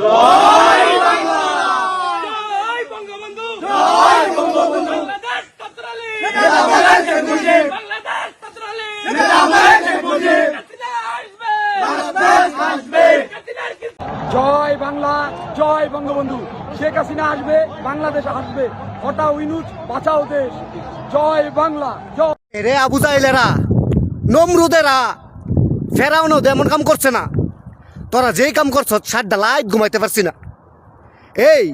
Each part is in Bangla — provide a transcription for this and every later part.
জয় বঙ্গবন্ধু। জয় বঙ্গবন্ধু। বাংলাদেশ ছাত্রলীগ নেতাদের শেখ বাংলাদেশ ছাত্রলীগ নেতাদের শেখ মুজিব হাসিনা আসবে। বাংলাদেশ আসবে। জয় বাংলা জয় বঙ্গবন্ধু। শেখ হাসিনা আসবে বাংলাদেশ আসবে। হটাও ইনুজ বাঁচাও দেশ। জয় বাংলা জয় রে আবু জাইলেরা নমরুদেরা ফেরাউনো এমন কাম করছে না। তোরা যেই কাম করছ, সাতটা লাইট ঘুমাইতে পারছি না। এই,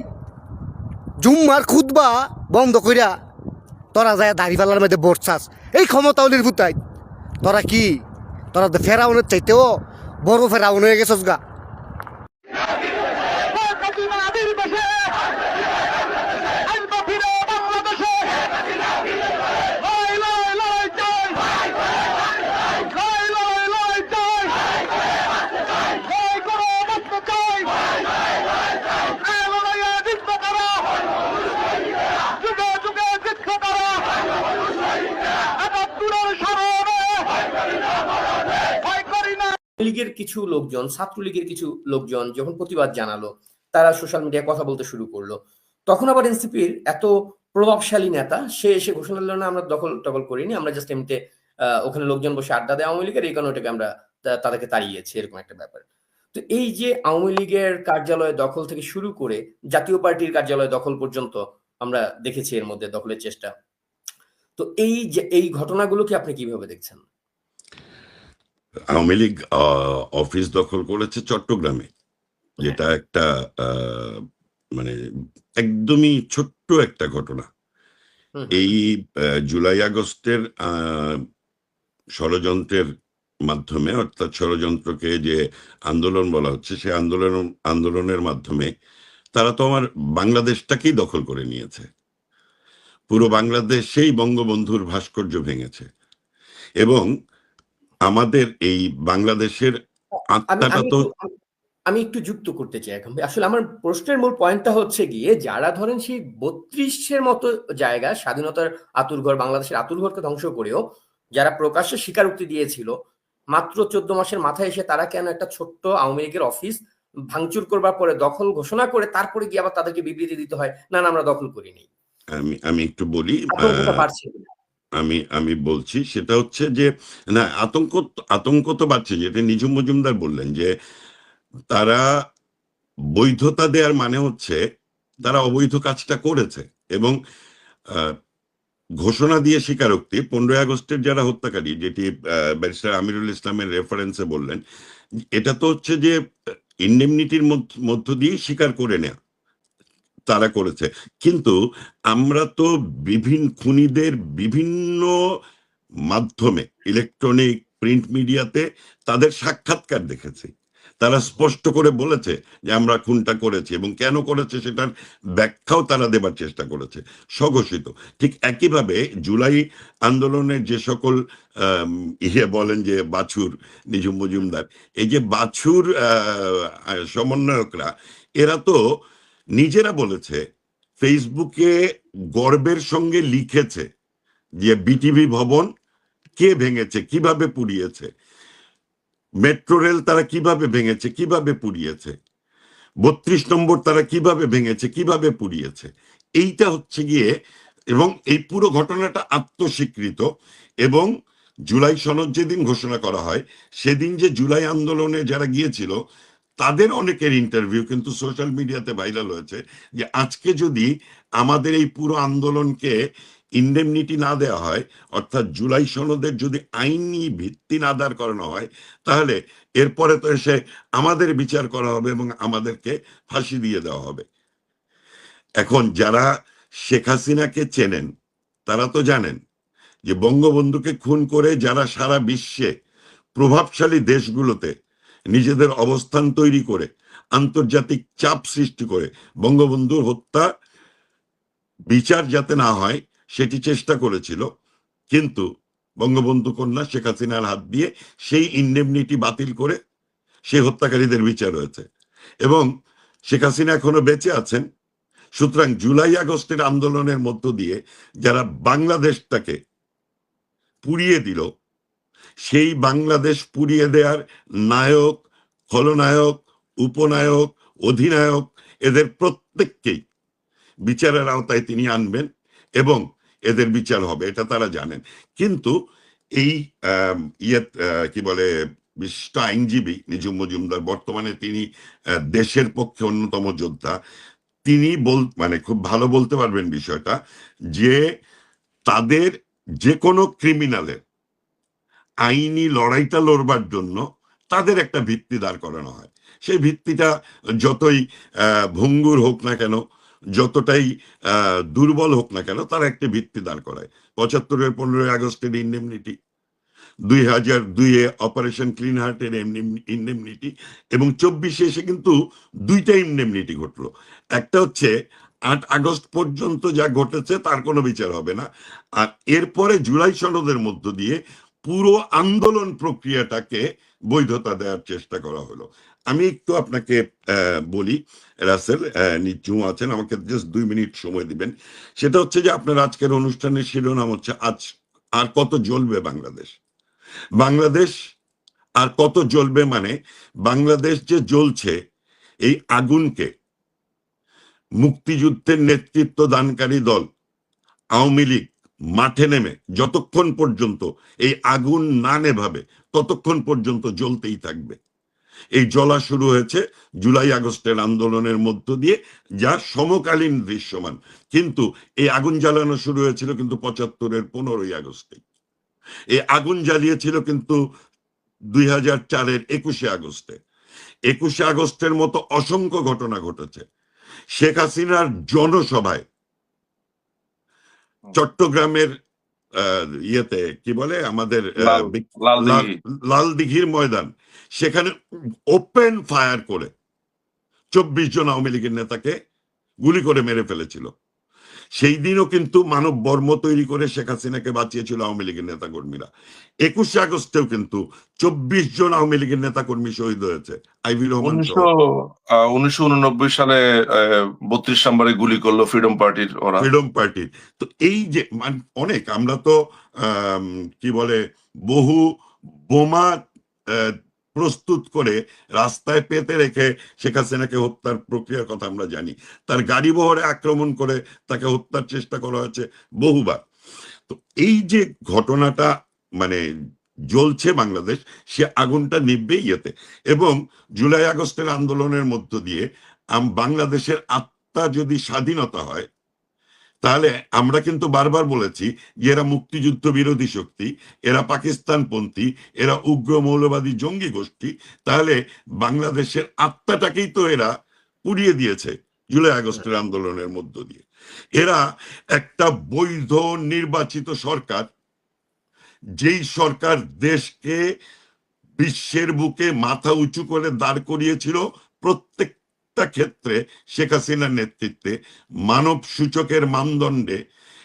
জুম্মার খুদবা বন্ধ কইরা তোরা যায় দাড়িপাল্লার মধ্যে বসছাস এই ক্ষমতাওলির ভুতাই। তোরা কি? তোরা ফেরাউনের চাইতেও বড় ফেরাউন হয়ে গেছস গা। লীগের কিছু লোকজন, ছাত্রলীগের কিছু লোকজন যখন প্রতিবাদ জানালো, তারা সোশ্যাল মিডিয়ায় কথা বলতে শুরু করল। তখন আবার এনসিপির এত প্রভাবশালী নেতা, সে এসে ঘোষণা দিল, না, আমরা দখল টকল করিনি, আমরা জাস্ট এমনিতে ওখানে লোকজন বসে আড্ডা দেয় আওয়ামী লীগের, এই কারণে ওটাকে আমরা তাদেরকে তাড়িয়েছি, এরকম একটা ব্যাপার। তো এই যে আওয়ামী লীগের কার্যালয় দখল থেকে শুরু করে, জাতীয় পার্টির কার্যালয় দখল পর্যন্ত আমরা দেখেছি এর মধ্যে দখলের চেষ্টা। তো এই যে, এই ঘটনাগুলোকে আপনি কীভাবে দেখছেন? আওয়ামী লীগ আহ, অফিস দখল করেছে চট্টগ্রামে যেটা একটা আহ, মানে একদমই ছোট্ট একটা ঘটনা। এই জুলাই আগস্টের ষড়যন্ত্রের মাধ্যমে অর্থাৎ ষড়যন্ত্রকে যে আন্দোলন বলা হচ্ছে সে আন্দোলন আন্দোলনের মাধ্যমে তারা তো আমার বাংলাদেশটাকেই দখল করে নিয়েছে। পুরো বাংলাদেশেই বঙ্গবন্ধুর ভাস্কর্য ভেঙেছে। এবং আমাদের এই বাংলাদেশের আত্মাটা তো আমি একটু যুক্ত করতে চাই এখন। আসলে আমার প্রশ্নের মূল পয়েন্টটা হচ্ছে গিয়ে যারা ধরেন সেই বত্রিশের মতো জায়গা স্বাধীনতার আতুরঘর বাংলাদেশের আতুরঘরকে ধ্বংস করেও যারা প্রকাশ্যে স্বীকারোক্তি দিয়েছিল মাত্র চোদ্দ মাসের মাথায় এসে তারা কেন একটা ছোট্ট আওয়ামী লীগের অফিস ভাঙচুর করবার পরে দখল ঘোষণা করে তারপরে গিয়ে আবার তাদেরকে বিবৃতি দিতে হয় না না আমরা দখল করিনি। আমি আমি একটু বলি আমি আমি বলছি সেটা হচ্ছে যে, না, আতঙ্ক আতঙ্ক তো বাড়ছে, যেটা নিজুম মজুমদার বললেন যে, তারা বৈধতা দেওয়ার মানে হচ্ছে তারা অবৈধ কাজটা করেছে এবং ঘোষণা দিয়ে স্বীকারোক্তি, পনেরোই আগস্টের যারা হত্যাকারী, যেটি ব্যারিস্টার আমিরুল ইসলামের রেফারেন্সে বললেন, এটা তো হচ্ছে যে ইন্ডেমনিটির মধ্য দিয়ে স্বীকার করে নেয়া। তারা করেছে। কিন্তু আমরা তো বিভিন্ন খুনিদের বিভিন্ন মাধ্যমে ইলেকট্রনিক প্রিন্ট মিডিয়াতে তাদের সাক্ষাৎকার দেখেছি। তারা স্পষ্ট করে বলেছে যে আমরা খুনটা করেছি এবং কেন করেছে সেটার ব্যাখ্যাও তারা দেবার চেষ্টা করেছে, স্বঘোষিত। ঠিক একইভাবে জুলাই আন্দোলনের যে সকল ইয়ে বলেন যে বাছুর নিজুম মজুমদার, এই যে বাছুর সমন্বয়করা, এরা তো নিজেরা বলেছে, ফেসবুকে গর্বের সঙ্গে লিখেছে যে বিটিভি ভবন কে ভেঙেছে, কীভাবে পুড়িয়েছে, মেট্রো রেল তারা কীভাবে ভেঙেছে, কীভাবে পুড়িয়েছে, বত্রিশ নম্বর তারা কীভাবে ভেঙেছে, কীভাবে পুড়িয়েছে। এইটা হচ্ছে গিয়ে, এবং এই পুরো ঘটনাটা আত্মস্বীকৃত, এবং জুলাই সনদ যেদিন ঘোষণা করা হয়, সেদিন যে জুলাই আন্দোলনে যারা গিয়েছিল তাদের অনেকের ইন্টারভিউ কিন্তু সোশ্যাল মিডিয়াতে ভাইরাল হয়েছে, যে আজকে যদি আমাদের এই পুরো আন্দোলনকে ইন্ডেমনিটি না দেওয়া হয়, অর্থাৎ জুলাই সনদের যদি আইনি ভিত্তি না দাঁড় করানো হয়, তাহলে এরপরে তো এসে আমাদের বিচার করা হবে এবং আমাদেরকে ফাঁসি দিয়ে দেওয়া হবে। এখন যারা শেখ হাসিনাকে চেনেন, তারা তো জানেন যে বঙ্গবন্ধুকে খুন করে যারা সারা বিশ্বে প্রভাবশালী দেশগুলোতে নিজেদের অবস্থান তৈরি করে, আন্তর্জাতিক চাপ সৃষ্টি করে, বঙ্গবন্ধুর হত্যা বিচার যাতে না হয়, সেটি চেষ্টা করেছিল। কিন্তু বঙ্গবন্ধু কন্যা শেখ হাসিনার হাত দিয়ে সেই ইন্ডেমনিটি বাতিল করে সেই হত্যাকারীদের বিচার হয়েছে। এবং শেখ হাসিনা এখনও বেঁচে আছেন। সুতরাং জুলাই আগস্টের আন্দোলনের মধ্য দিয়ে যারা বাংলাদেশটাকে পুড়িয়ে দিল সেই বাংলাদেশ পুড়িয়ে দেওয়ার নায়ক, খলনায়ক, উপনায়ক, অধিনায়ক এদের প্রত্যেককেই বিচারের আওতায় তিনি আনবেন এবং এদের বিচার হবে, এটা তারা জানেন। কিন্তু এই ইয়ে কি বলে, বিশিষ্ট আইনজীবী নিজুম মজুমদার, বর্তমানে তিনি দেশের পক্ষে অন্যতম যোদ্ধা, তিনি বল মানে খুব ভালো বলতে পারবেন বিষয়টা যে তাদের যে কোনো ক্রিমিনালের আইনি লড়াইটা লড়বার জন্য তাদের একটা ভিত্তি দাঁড় করানো হয়। সেই ভিত্তিটা যতই ভঙ্গুর হোক না কেন, যতটাই দুর্বল হোক না কেন, তারা একটি ভিত্তি দাঁড় করায়। পঁচাত্তরের পনেরোই আগস্টের ইন্ডেমনিটি দুই হাজার দুইয়ে অপারেশন ক্লিন হার্টের ইন্ডেমনিটি এবং চব্বিশে এসে কিন্তু দুইটা ইন্ডেমনিটি ঘটলো। একটা হচ্ছে আট আগস্ট পর্যন্ত যা ঘটেছে তার কোনো বিচার হবে না। আর এরপরে জুলাই সনদের মধ্য দিয়ে পুরো আন্দোলন প্রক্রিয়াটাকে বৈধতা দেওয়ার চেষ্টা করা হলো। আমি একটু আপনাকে বলি, রাসেল নিচু আছেন, আমাকে জাস্ট দুই মিনিট সময় দিবেন। সেটা হচ্ছে যে আপনার আজকের অনুষ্ঠানের শিরোনাম হচ্ছে, আজ আর কত জ্বলবে বাংলাদেশ? বাংলাদেশ আর কত জ্বলবে মানে বাংলাদেশ যে জ্বলছে, এই আগুনকে মুক্তিযুদ্ধের নেতৃত্ব দানকারী দল, আওয়ামী লীগ মাঠে নেমে যতক্ষণ পর্যন্ত এই আগুন না নেভাবে, ততক্ষণ পর্যন্ত জ্বলতেই থাকবে। এই জ্বলা শুরু হয়েছে জুলাই আগস্টের আন্দোলনের মধ্য দিয়ে, যা সমকালীন দৃশ্যমান। কিন্তু এই আগুন জ্বালানো শুরু হয়েছিল কিন্তু পঁচাত্তরের পনেরোই আগস্টে। এই আগুন জ্বালিয়েছিল কিন্তু দুই হাজার চারের একুশে আগস্টে। একুশে আগস্টের মতো অসংখ্য ঘটনা ঘটেছে। শেখ হাসিনার জনসভায় চট্টগ্রামের আহ, ইয়েতে কি বলে? আমাদের। লাল দিঘির ময়দান। সেখানে ওপেন ফায়ার করে চব্বিশ জন আওয়ামী লীগের নেতাকে গুলি করে মেরে ফেলেছিল। সেই দিনও কিন্তু মানব বর্ম তৈরি করে শেখ হাসিনাকে বাঁচিয়েছিল আওয়ামী লীগের নেতা কর্মীরা একুশে আগস্টেও কিন্তু চব্বিশ জন আওয়ামী লীগের নেতা কর্মী শহীদ হয়েছে। আইভি রহমান উনিশশো উননব্বই সালে বত্রিশ নম্বরে গুলি করল ফ্রিডম পার্টির ওরা। ফ্রিডম পার্টি তো এই যে মান- অনেক আমরা তো কি বলে বহু বোমা প্রস্তুত করে রাস্তায় পেতে রেখে শেখ হাসিনাকে হত্যার প্রক্রিয়ার কথা আমরা জানি। তার গাড়ি বহরে আক্রমণ করে তাকে হত্যার চেষ্টা করা হয়েছে বহুবার। তো এই যে ঘটনাটা মানে জ্বলছে বাংলাদেশ, সে আগুনটা নিববে ইয়েতে এবং জুলাই আগস্টের আন্দোলনের মধ্য দিয়ে বাংলাদেশের আত্মা যদি স্বাধীনতা হয় তাহলে আমরা কিন্তু বারবার বলেছি যে এরা মুক্তিযুদ্ধ বিরোধী শক্তি এরা পাকিস্তানপন্থী এরা উগ্র মৌলবাদী জঙ্গি গোষ্ঠী। তাহলে বাংলাদেশের আত্মাটাকেই তো এরা পুড়িয়ে দিয়েছে জুলাই আগস্টের আন্দোলনের মধ্য দিয়ে। এরা একটা বৈধ নির্বাচিত সরকার যেই সরকার দেশকে বিশ্বের বুকে মাথা উঁচু করে দাঁড় করিয়েছিল প্রত্যেকটা ক্ষেত্রে শেখ হাসিনার নেতৃত্বে মানব সূচকের মানদণ্ডে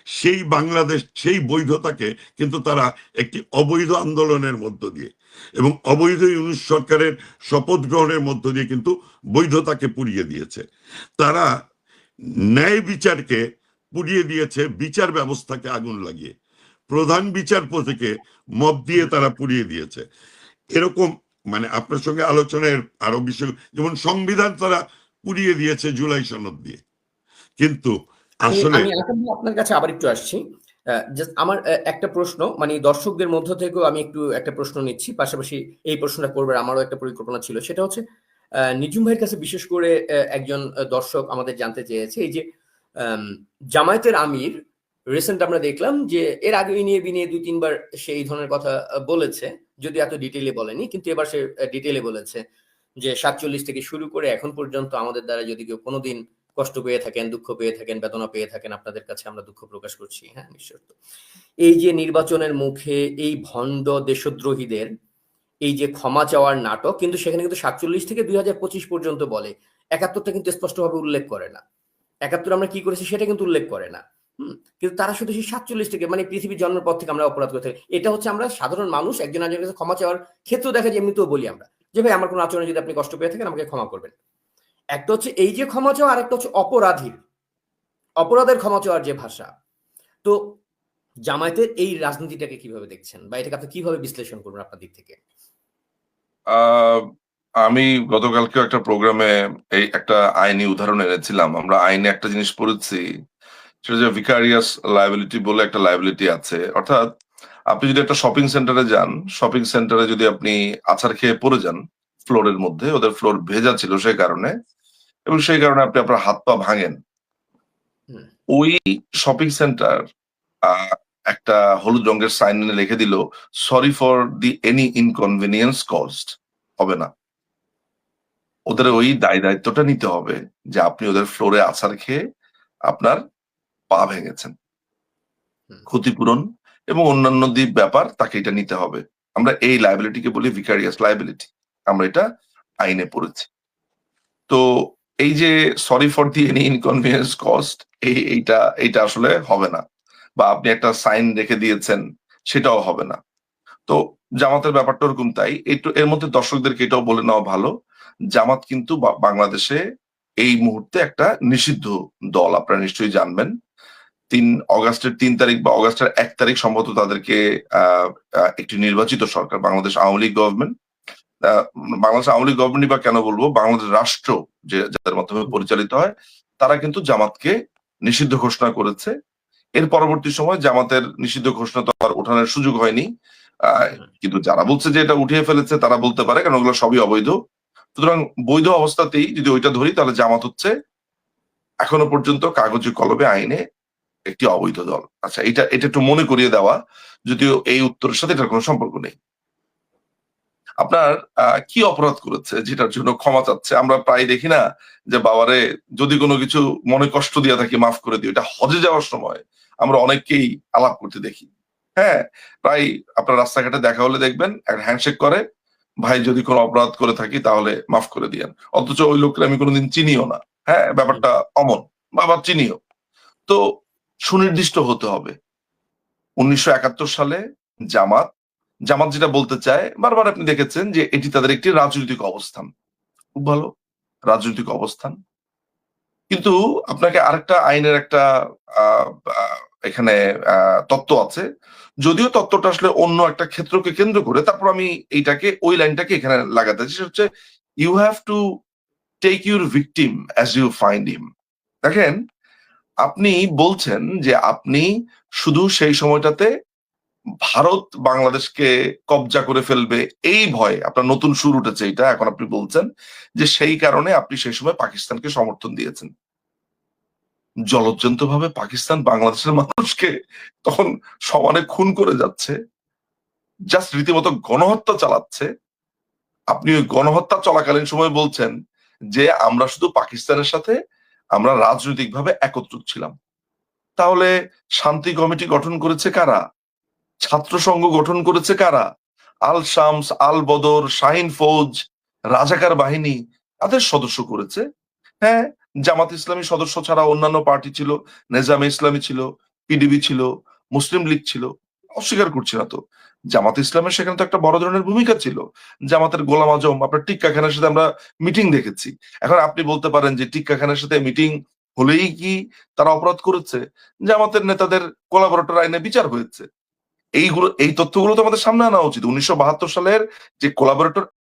সেই বাংলাদেশ, সেই বৈধতাকে কিন্তু তারা একটি অবৈধ আন্দোলনের মধ্য দিয়ে এবং অবৈধ ইউনুস সরকারের শপথ গ্রহণের মধ্য দিয়ে কিন্তু বৈধতাকে পুড়িয়ে দিয়েছে। তারা ন্যায় বিচারকে পুড়িয়ে দিয়েছে, বিচার ব্যবস্থাকে আগুন লাগিয়ে। প্রধান বিচারপতিকে মব দিয়ে তারা পুড়িয়ে দিয়েছে। এরকম মানে আপনার সঙ্গে আলোচনার আরও বিষয়, যেমন সংবিধান তারা পুড়িয়ে দিয়েছে জুলাই সনদ দিয়ে। কিন্তু আসলে আমি আপনার কাছে আবার একটু আসছি। আমার একটা প্রশ্ন মানে দর্শকদের মধ্য থেকেও আমি একটু একটা প্রশ্ন নিচ্ছি। পাশাপাশি এই প্রশ্নটা করবার আমারও একটা পরিকল্পনা ছিল। সেটা হচ্ছে নিজুম ভাইয়ের কাছে বিশেষ করে একজন দর্শক আমাদের জানতে চেয়েছে। এই যে জামায়াতের আমির রিসেন্ট আমরা দেখলাম যে এর আগে নিয়ে বিনিয়ে দুই তিনবার সে এই ধরনের কথা বলেছে। যদি এত ডিটেলে বলেনি কিন্তু এবার সে ডিটেলে বলেছে। যে সাতচল্লিশ থেকে শুরু করে এখন পর্যন্ত আমাদের দ্বারা যদি কেউ কোনোদিন কষ্ট পেয়ে থাকেন, দুঃখ পেয়ে থাকেন, বেদনা পেয়ে থাকেন, আপনাদের কাছে আমরা দুঃখ প্রকাশ করছি। হ্যাঁ নিশ্চয় তো। এই যে নির্বাচনের মুখে এই ভণ্ড দেশদ্রোহীদের, এই যে ক্ষমা চাওয়ার নাটক, কিন্তু সেখানে কিন্তু সাতচল্লিশ থেকে দুই হাজার পঁচিশ পর্যন্ত বলে। একাত্তরটা কিন্তু স্পষ্টভাবে উল্লেখ করে না। একাত্তর আমরা কি করেছি সেটা কিন্তু উল্লেখ করে না। কিন্তু তারা শুধু সেই সাতচল্লিশ থেকে মানে পৃথিবীর জন্মের পর থেকে আমরা অপরাধ করে থাকি। এটা হচ্ছে আমরা সাধারণ মানুষ, একজন একজনের কাছে ক্ষমা চাওয়ার ক্ষেত্র দেখা যায়, এমনিতেও বলি আমরা। যে, ভাই, আমার কোনো আচরণে যদি আপনি কষ্ট পেয়ে থাকেন, আমাকে ক্ষমা করবেন। একটা হচ্ছে এই যে ক্ষমা চাওয়া, আরেকটা হচ্ছে অপরাধীর। অপরাধের ক্ষমা চাওয়ার যে ভাষা। তো জামায়াতের এই রাজনীতিটাকে কীভাবে দেখছেন? বা এটাকে আপনি কীভাবে বিশ্লেষণ করবেন আপনার দিক থেকে? আমি গতকালকে একটা প্রোগ্রামে এই একটা আইনি উদাহরণ এনেছিলাম। আমরা আইনে একটা জিনিস পড়েছি, সেটা যে ভিকারিয়াস লাইবিলিটি বলে একটা লাইবিলিটি আছে। অর্থাৎ আপনি যদি একটা শপিং সেন্টারে যান শপিং সেন্টারে যদি আপনি আছার খেয়ে পড়ে যান ফ্লোরের মধ্যে ওদের ফ্লোর ভেজা ছিল সেই কারণে এবং সেই কারণে আপনি আপনার হাত পা ভাঙেন। ওই শপিং সেন্টার একটা হলুদ রঙের সাইন এনে লিখে দিল sorry for the any inconvenience cost হবে না। ওদের ওই দায় দায়িত্বটা নিতে হবে যে আপনি ওদের ফ্লোরে আছার খেয়ে আপনার পা ভেঙেছেন। ক্ষতিপূরণ এবং অন্যান্য দ্বীপ ব্যাপার, তাকে এটা নিতে হবে। আমরা এই লাইবিলিটিকে বলি ভিকারিয়াস লাইবিলিটি আমরা এটা আইনে পড়েছি। তো এই যে sorry for the any inconvenience caused এই, এইটা এইটা আসলে হবে না। বা আপনি একটা সাইন রেখে দিয়েছেন, সেটাও হবে না। তো জামাতের ব্যাপারটা ওরকম তাই। একটু এর মধ্যে দর্শকদেরকে এটাও বলে নেওয়া ভালো। জামাত কিন্তু বাংলাদেশে এই মুহূর্তে একটা নিষিদ্ধ দল, আপনারা নিশ্চয়ই জানবেন। তিন, অগাস্টের তিন তারিখ বা অগাস্টের এক তারিখ সম্ভবত তাদেরকে একটি নির্বাচিত সরকার, বাংলাদেশ আওয়ামী লীগ গভর্নমেন্ট। বাংলাদেশ আওয়ামী লীগ গভর্নমেন্ট বা কেন বলব, বাংলাদেশ রাষ্ট্র যে, যাদের মাধ্যমে পরিচালিত হয়, তারা কিন্তু জামাতকে নিষিদ্ধ ঘোষণা করেছে। এর পরবর্তী সময় জামাতের নিষিদ্ধ ঘোষণা তো আর ওঠানোর সুযোগ হয়নি। কিন্তু যারা বলছে যে এটা উঠিয়ে ফেলেছে, তারা বলতে পারে, কারণ ওগুলো সবই অবৈধ। সুতরাং বৈধ অবস্থাতেই যদি ওইটা ধরি, তাহলে জামাত হচ্ছে এখনও পর্যন্ত কাগজে, কলমে, আইনে একটি অবৈধ দল। আচ্ছা এটা এটা একটু মনে করিয়ে দেওয়া, যদিও এই উত্তরের সাথে এটার কোনো সম্পর্ক নেই। আপনার কি অপরাধ করেছে যেটার জন্য ক্ষমা চাচ্ছে? আমরা প্রায় দেখি না যে বাবারে, যদি কোনো কিছু মনে কষ্ট দিয়ে থাকি, মাফ করে দিও। এটা হজে যাওয়ার সময় আমরা অনেককেই আলাপ করতে দেখি। হ্যাঁ প্রায় আপনার রাস্তাঘাটে দেখা হলে দেখবেন একটা হ্যান্ডশেক করে, ভাই, যদি কোনো অপরাধ করে থাকি, তাহলে মাফ করে দিয়েন। অথচ ওই লোককে আমি কোনোদিন চিনিও না। হ্যাঁ ব্যাপারটা অমন। বাবা চিনিও। তো সুনির্দিষ্ট হতে হবে। উনিশশো একাত্তর সালে জামাত জামাত যেটা বলতে চায়, বারবার আপনি দেখেছেন যে এটি তাদের একটি রাজনৈতিক অবস্থান। খুব ভালো, রাজনৈতিক অবস্থান। কিন্তু আপনাকে আরেকটা আইনের একটা এখানে তত্ত্ব আছে। যদিও তত্ত্বটা আসলে অন্য একটা ক্ষেত্রকে কেন্দ্র করে, তারপর আমি এইটাকে, ওই লাইনটাকে এখানে লাগাতে সেটা হচ্ছে you have to take your victim as you find him দেখেন আপনি বলছেন যে আপনি শুধু সেই সময়টাতে ভারত বাংলাদেশকে কবজা করে ফেলবে এই ভয়ে, আপনার নতুন সুর উঠেছে এটা এখন আপনি বলছেন, যে সেই কারণে আপনি সেই সময় পাকিস্তানকে সমর্থন দিয়েছেন। জলজ্জন্ত ভাবে পাকিস্তান বাংলাদেশের মানুষকে তখন সমানে খুন করে যাচ্ছে জাস্ট রীতিমতো গণহত্যা চালাচ্ছে। আপনি ওই গণহত্যা চলাকালীন সময় বলছেন যে আমরা শুধু পাকিস্তানের সাথে আমরা রাজনৈতিকভাবে একত্রিত ছিলাম। তাহলে শান্তি কমিটি গঠন করেছে কারা? ছাত্র সংঘ গঠন করেছে কারা? আল শামস আল বদর শাহিন ফৌজ, রাজাকার বাহিনী তাদের সদস্য করেছে? হ্যাঁ জামাত ইসলামী সদস্য ছাড়া অন্যান্য পার্টি ছিল, নেজামে ইসলামী ছিল, পিডিবি ছিল, মুসলিম লীগ ছিল। অস্বীকার করছি না তো। জামাত ইসলামের সেখানে তো একটা বড় ধরনের ভূমিকা ছিল। জামাতের গোলাম আজম, আপনার টিক্কা খানের সাথে আমরা মিটিং দেখেছি। এখন আপনি বলতে পারেন যে টিক্কা খানের সাথে মিটিং হলেই কি তারা অপরাধ করেছে? জামাতের নেতাদের কোলাবরেটর আইনে বিচার হয়েছে। এইগুলো, এই তথ্যগুলো তো আমাদের সামনে আনা উচিত। উনিশশো বাহাত্তর সালের যে কোলাবরেটর